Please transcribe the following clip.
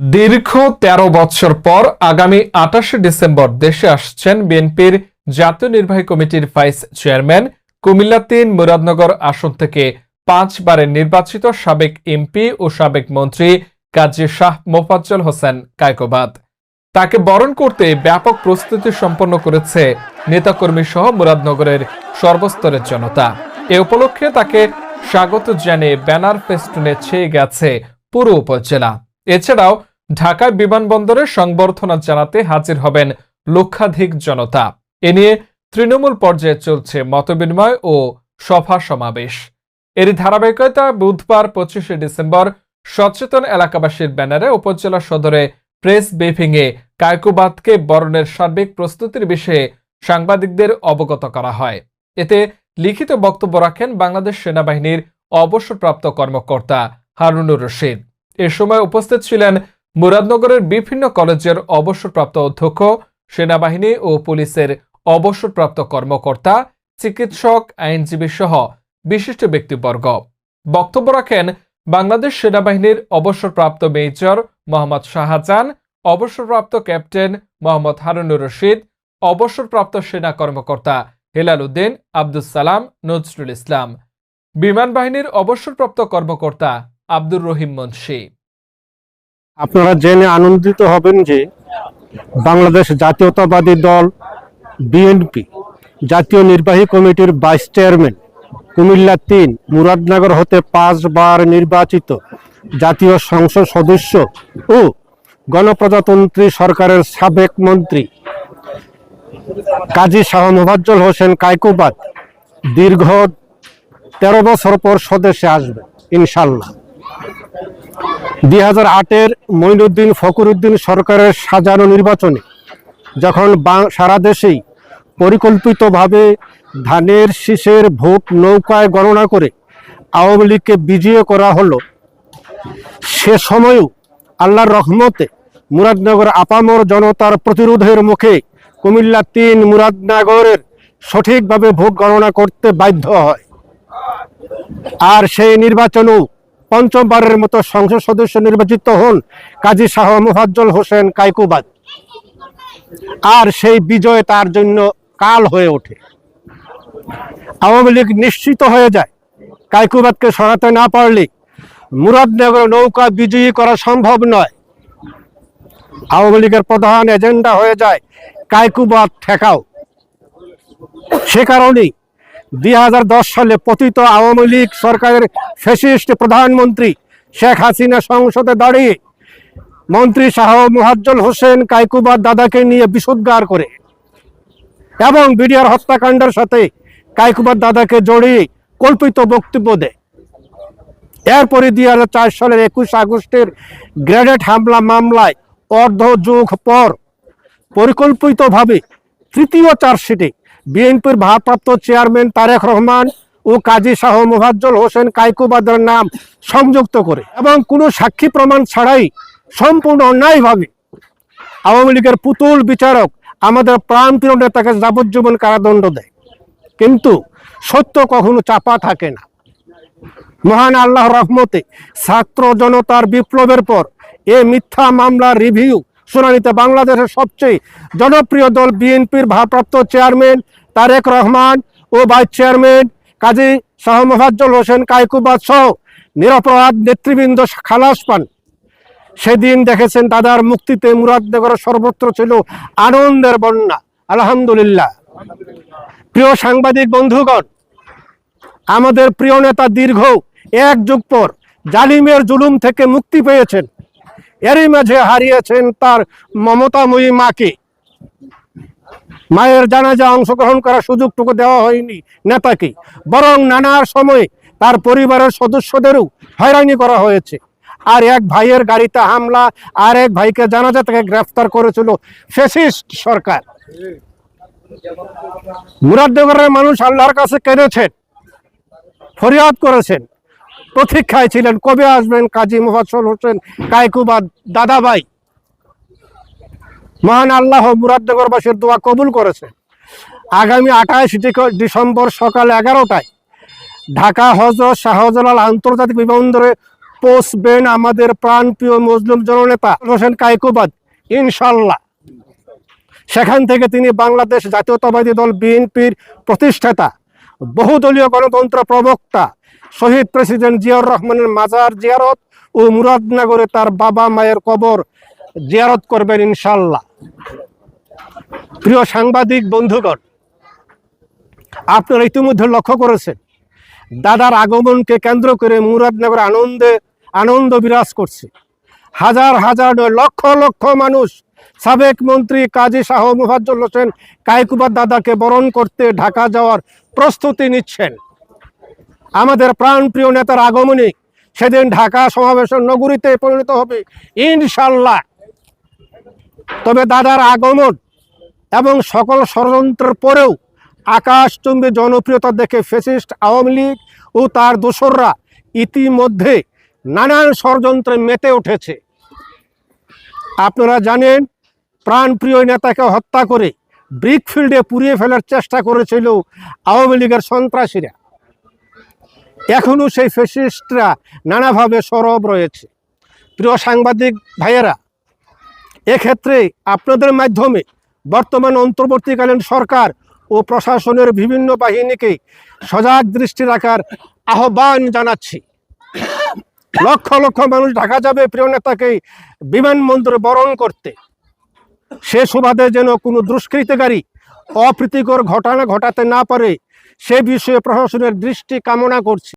দীর্ঘ ১৩ বছর পর আগামী আঠাশে ডিসেম্বর দেশে আসছেন বিএনপির জাতীয় নির্বাহী কমিটির ভাইস চেয়ারম্যান কুমিল্লা তিন মুরাদনগর আসন থেকে পাঁচবারের নির্বাচিত সাবেক এমপি ও সাবেক মন্ত্রী কাজী শাহ মোফাজ্জল হোসেন কায়কোবাদ। তাকে বরণ করতে ব্যাপক প্রস্তুতি সম্পন্ন করেছে নেতাকর্মী সহ মুরাদনগরের সর্বস্তরের জনতা। এ উপলক্ষে তাকে স্বাগত জানিয়ে ব্যানার ফেস্টুনে ছেয়ে গেছে পুরো উপজেলা। এছাড়াও ঢাকায় বিমানবন্দরে সংবর্ধনা জানাতে হাজির হবেন লক্ষাধিক জনতা। এ নিয়ে তৃণমূল পর্যায়ে চলছে মতবিনিময় ও সভা সমাবেশ। এরই ধারাবাহিকতা বুধবার পঁচিশে ডিসেম্বর সচেতন এলাকাবাসীর ব্যানারে উপজেলা সদরে প্রেস ব্রিফিংয়ে কায়কুবাদকে বরণের সার্বিক প্রস্তুতির বিষয়ে সাংবাদিকদের অবগত করা হয়। এতে লিখিত বক্তব্য রাখেন বাংলাদেশ সেনাবাহিনীর অবসরপ্রাপ্ত কর্মকর্তা হারুনুর রশিদ। এ সময় উপস্থিত ছিলেন মুরাদনগরের বিভিন্ন কলেজের অবসরপ্রাপ্ত অধ্যক্ষ, সেনাবাহিনী ও পুলিশের অবসরপ্রাপ্ত কর্মকর্তা, চিকিৎসক, আইনজীবী সহ বিশিষ্ট ব্যক্তিবর্গ। বক্তব্য রাখেন বাংলাদেশ সেনাবাহিনীর অবসরপ্রাপ্ত মেজর মোহাম্মদ শাহজাহান, অবসরপ্রাপ্ত ক্যাপ্টেন মোহাম্মদ হারুনুর রশিদ, অবসরপ্রাপ্ত সেনা কর্মকর্তা হেলাল উদ্দিন আব্দুল সালাম নজরুল ইসলাম। বিমান বাহিনীর অবসরপ্রাপ্ত কর্মকর্তা আব্দুর রহিম মুন্সি। আপনারা জেনে আনন্দিত হবেন যে বাংলাদেশ জাতীয়তাবাদী দল বিএনপি জাতীয় নির্বাহী কমিটির ভাইস চেয়ারম্যান, কুমিল্লা তিন, মুরাদনগর হতে পাঁচবার নির্বাচিত জাতীয় সংসদ সদস্য ও গণপ্রজাতন্ত্রী সরকারের সাবেক মন্ত্রী কাজী শাহ মোফাজ্জল হোসেন কায়কুবাদ দীর্ঘ তেরো বছর পর স্বদেশে আসবে ইনশাল্লাহ। দুই হাজার আটের মঈনুদ্দিন ফখরুদ্দিন সরকারের সাজানো নির্বাচনে যখন সারা দেশেই পরিকল্পিতভাবে ধানের শীষের ভোট নৌকায় গণনা করে আওয়ামী লীগকে বিজয় করা হলো, সে সময়ও আল্লাহর রহমতে মুরাদনগর আপামর জনতার প্রতিরোধের মুখে কুমিল্লা তিন মুরাদনগরের সঠিকভাবে ভোট গণনা করতে বাধ্য হয়। আর সেই নির্বাচনেও পঞ্চমবারের মতো সংসদ সদস্য নির্বাচিত হন কাজী শাহ মোফাজ্জল হোসেন কাইকুবাদ আর সেই বিজয় তার জন্য কাল হয়ে ওঠে। আওয়ামী লীগ নিশ্চিত হয়ে যায়। কাইকুবাদকে সরাতে না পারলে মুরাদনগর নৌকা বিজয়ী করা সম্ভব নয়। আওয়ামী লীগের প্রধান এজেন্ডা হয়ে যায় কাইকুবাদ ঠেকাও। সে কারণেই দুই হাজার দশ সালে পতিত আওয়ামী লীগ সরকারের ফেসিস্ট প্রধানমন্ত্রী শেখ হাসিনা সংসদে দাঁড়িয়ে মন্ত্রী শাহ মুহাজ্জল হোসেন কাইকুবার দাদাকে নিয়ে বিশুদ্ধার করে এবং বিডিআর হত্যাকাণ্ডের সাথে কাইকুবার দাদাকে জড়িয়ে কল্পিত বক্তব্য দেয়। এরপরে দুই হাজার চার সালের একুশ আগস্টের গ্রেডেড হামলা মামলায় অর্ধ যুগ পর পরিকল্পিতভাবে তৃতীয় চার্জশিটে বিএনপির ভারপ্রাপ্ত চেয়ারম্যান তারেক রহমান ও কাজী শাহ মোফাজ্জল হোসেন কাইকুবাদের নাম সংযুক্ত করে এবং কোনো সাক্ষী প্রমাণ ছাড়াই সম্পূর্ণ অন্যায়ভাবে আওয়ামী লীগের পুতুল বিচারক আমাদের প্রাণপ্রিয় নেতাকে যাবজ্জীবন কারাদণ্ড দেয়। কিন্তু সত্য কখনো চাপা থাকে না। মহান আল্লাহ রহমতে ছাত্র জনতার বিপ্লবের পর এ মিথ্যা মামলার রিভিউ শুনানিতে বাংলাদেশের সবচেয়ে জনপ্রিয় দল বিএনপির ভারপ্রাপ্ত চেয়ারম্যান তারেক রহমান ও ভাইস চেয়ারম্যান কাজী শাহ মোফাজ্জল হোসেন কাইকুবাদ সহ নিরপরাধ নেতৃবৃন্দ খালাস পান। সেদিন দেখেছেন দাদার মুক্তিতে মুরাদনগর সর্বত্র ছিল আনন্দের বন্যা। আলহামদুলিল্লাহ। প্রিয় সাংবাদিক বন্ধুগণ, আমাদের প্রিয় নেতা দীর্ঘ এক যুগ পর জালিমের জুলুম থেকে মুক্তি পেয়েছেন। এরই মাঝে হারিয়েছেন তার মমতাময়ী মাকে। মায়ের জানাজা অংশগ্রহণ করার সুযোগটুকু দেওয়া হয়নি নেতাকে। বরং নানার সময় তার পরিবারের সদস্যদেরও হয়রানি করা হয়েছে। আর এক ভাইয়ের গাড়িতে হামলা, আর এক ভাইকে জানাজা থেকে গ্রেফতার করেছিল ফেসিস্ট সরকার। মুরাদনগরের মানুষ আল্লাহর কাছে কেঁদেছেন, ফরিয়াদ করেছেন। প্রতীক্ষায় ছিলেন। কবে আসবেন কাজী মুফাসল হোসেন কায়কুবাদ? দাদাভাই, মহান আল্লাহ মুরাদনগরবাসীর দোয়া কবুল করেছেন আগামী আঠাশ ডিসেম্বর সকাল এগারোটায় ঢাকা হজরত শাহজালাল আন্তর্জাতিক বিমানবন্দরে পৌঁছবেন আমাদের প্রাণপ্রিয় মুসলিম জননেতা হোসেন কায়কুবাদ ইনশাল্লাহ সেখান থেকে তিনি বাংলাদেশ জাতীয়তাবাদী দল বিএনপির প্রতিষ্ঠাতা, বহুদলীয় গণতন্ত্র প্রবক্তা শহীদ প্রেসিডেন্ট জিয়াউর রহমানের মাজার জিয়ারত ও মুরাদনগরে তার বাবা মায়ের কবর জিয়ারত করবেন ইনশাল্লাহ প্রিয় সাংবাদিক, বন্ধুগণ, আপনারা ইতিমধ্যে লক্ষ্য করেছেন, দাদার আগমনকে কেন্দ্র করে মুরাদনগর আনন্দে, আনন্দ বিরাজ করছে। হাজার হাজার নয়, লক্ষ লক্ষ মানুষ সাবেক মন্ত্রী কাজী শাহ মুফাজ্জল হোসেন কায়কুবাদ দাদাকে বরণ করতে ঢাকা যাওয়ার প্রস্তুতি নিচ্ছেন। আমাদের প্রাণপ্রিয় নেতার আগমনে সেদিন ঢাকা সমাবেশের নগরীতে পরিণত হবে ইনশাল্লাহ তবে দাদার আগমন এবং সকল ষড়যন্ত্রের পরেও আকাশচুম্বী জনপ্রিয়তা দেখে ফেসিস্ট আওয়ামী লীগ ও তার দোসররা ইতিমধ্যে নানান ষড়যন্ত্রে মেতে উঠেছে। আপনারা জানেন, প্রাণপ্রিয় নেতাকে হত্যা করে ব্রিকফিল্ডে পুড়িয়ে ফেলার চেষ্টা করেছিল আওয়ামী লীগের সন্ত্রাসীরা। এখনও সেই ফেসিস্টরা নানাভাবে সরব রয়েছে। প্রিয় সাংবাদিক ভাইয়েরা, এক্ষেত্রে আপনাদের মাধ্যমে বর্তমান অন্তর্বর্তীকালীন সরকার ও প্রশাসনের বিভিন্ন বাহিনীকে সজাগ দৃষ্টি রাখার আহ্বান জানাচ্ছি। লক্ষ লক্ষ মানুষ ঢাকা যাবে প্রিয় নেতাকে বিমানবন্দরে বরণ করতে। সে সুবাদে যেন কোনো দুষ্কৃতিকারী অপ্রীতিকর ঘটনা ঘটাতে না পারে, সে বিষয়ে প্রশাসনের দৃষ্টি কামনা করছি।